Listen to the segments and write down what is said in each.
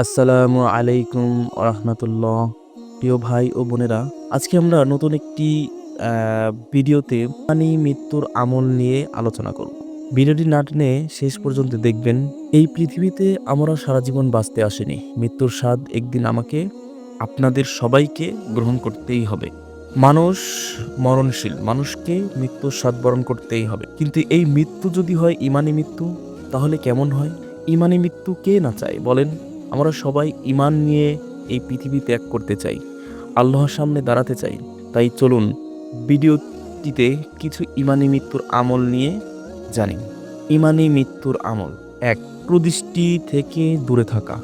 আসসালামু আলাইকুম রহমতুল্লাহ প্রিয় ভাই ও বোনেরা, আজকে আমরা নতুন একটি ভিডিওতে পানি মৃত্যুর আমল নিয়ে আলোচনা করব। ভিডিওটি না টেনে শেষ পর্যন্ত দেখবেন। এই পৃথিবীতে আমরা সারা জীবন বাঁচতে আসেনি। মৃত্যুর স্বাদ একদিন আমাকে, আপনাদের সবাইকে গ্রহণ করতেই হবে। মানুষ মরণশীল, মানুষকে মৃত্যুর স্বাদ বরণ করতেই হবে। কিন্তু এই মৃত্যু যদি হয় ইমানি মৃত্যু, তাহলে কেমন হয়? ইমানি মৃত্যু কে না চায় বলেন? আমরা সবাই ইমান নিয়ে এই পৃথিবী ত্যাগ করতে চাই, আল্লাহর সামনে দাঁড়াতে চাই। তাই চলুন ভিডিওটিতে কিছু ইমানি মৃত্যুর আমল নিয়ে জানি। ইমানি মৃত্যুর আমল, এক, প্রদৃষ্টি থেকে দূরে থাকা।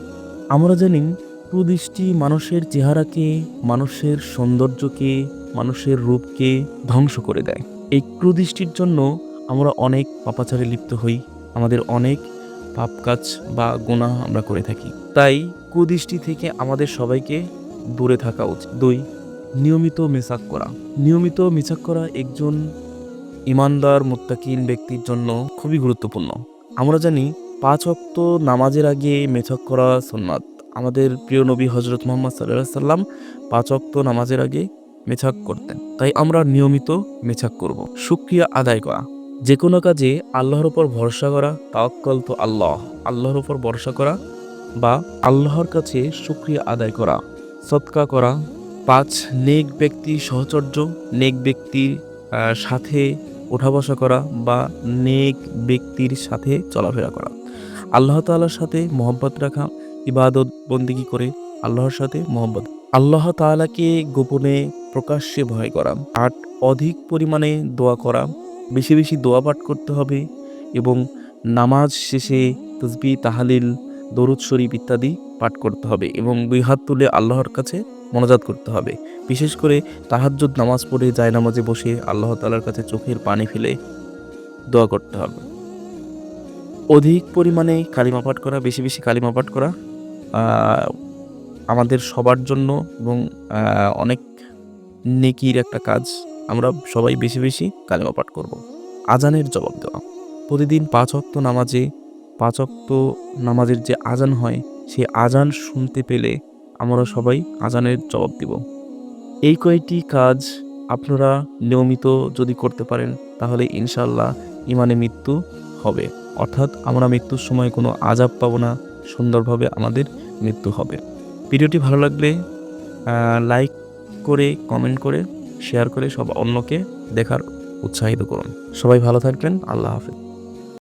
আমরা জানি প্রদৃষ্টি মানুষের চেহারাকে, মানুষের সৌন্দর্যকে, মানুষের রূপকে ধ্বংস করে দেয়। এই কুদৃষ্টির জন্য আমরা অনেক পাপাচারে লিপ্ত হই, আমাদের অনেক পাপ কাজ বা গুনাহ আমরা করে থাকি। তাই কুদৃষ্টি থেকে আমাদের সবাইকে দূরে থাকা উচিত। দুই, নিয়মিত মেসাক করা। নিয়মিত মেসাক করা একজন ইমানদার মুত্তাকিন ব্যক্তির জন্য খুবই গুরুত্বপূর্ণ। আমরা জানি, পাঁচ অক্ত নামাজের আগে মেছক করা সুন্নাত। আমাদের প্রিয় নবী হজরত মোহাম্মদ সাল্লাহ সাল্লাম পাঁচ অক্ত নামাজের আগে মেছাক করতেন। তাই আমরা নিয়মিত মেছাক করব। সুক্রিয়া আদায় করা। যে কোনো কাজে আল্লাহর উপর ভরসা করা, তাওয়াক্কল তো আল্লাহ। আল্লাহর উপর ভরসা করা বা আল্লাহর কাছে সুক্রিয়া আদায় করা সৎকা করা। পাঁচ, নেক ব্যক্তি সহচর্য, নেক ব্যক্তির সাথে ওঠা বসা করা বা নেক ব্যক্তির সাথে চলাফেরা করা। আল্লাহ তাআলার সাথে মোহব্বত রাখা, ইবাদত বন্দিগি করে আল্লাহর সাথে মোহব্বত। আল্লাহ তাআলাকে গোপনে প্রকাশ্যে ভয় করা। আট, অধিক পরিমাণে দোয়া করা। বেশি বেশি দোয়া পাঠ করতে হবে এবং নামাজ শেষে তসবি তাহালিল, দরুদ শরীফ ইত্যাদি পাঠ করতে হবে এবং দুই হাত তুলে আল্লাহর কাছে মনোজাত করতে হবে। বিশেষ করে তাহাজ্জুদ নামাজ পড়ে যায় নামাজে বসে আল্লাহ তালার কাছে চোখের পানি ফেলে দোয়া করতে হবে। অধিক পরিমাণে কালিমা পাঠ করা, বেশি বেশি কালিমা পাঠ করা আমাদের সবার জন্য এবং অনেক নেকির একটা কাজ। আমরা সবাই বেশি বেশি কালিমা পাঠ করব। আজানের জবাব দেওয়া। প্রতিদিন পাঁচ অক্ত নামাজে, পাঁচ অক্ত নামাজের যে আজান হয় সেই আজান শুনতে পেলে আমরা সবাই আজানের জবাব দিব। এই কয়েকটি কাজ আপনারা নিয়মিত যদি করতে পারেন, তাহলে ইনশাল্লাহ ইমানে মৃত্যু হবে। অর্থাৎ আমরা মৃত্যুর সময় কোনো আজাব পাবো না, সুন্দরভাবে আমাদের মৃত্যু হবে। ভিডিওটি ভালো লাগলে লাইক করে কমেন্ট করে শেয়ার করে সব অন্যকে দেখার উৎসাহিত করুন। সবাই ভালো থাকবেন। আল্লাহ হাফেজ।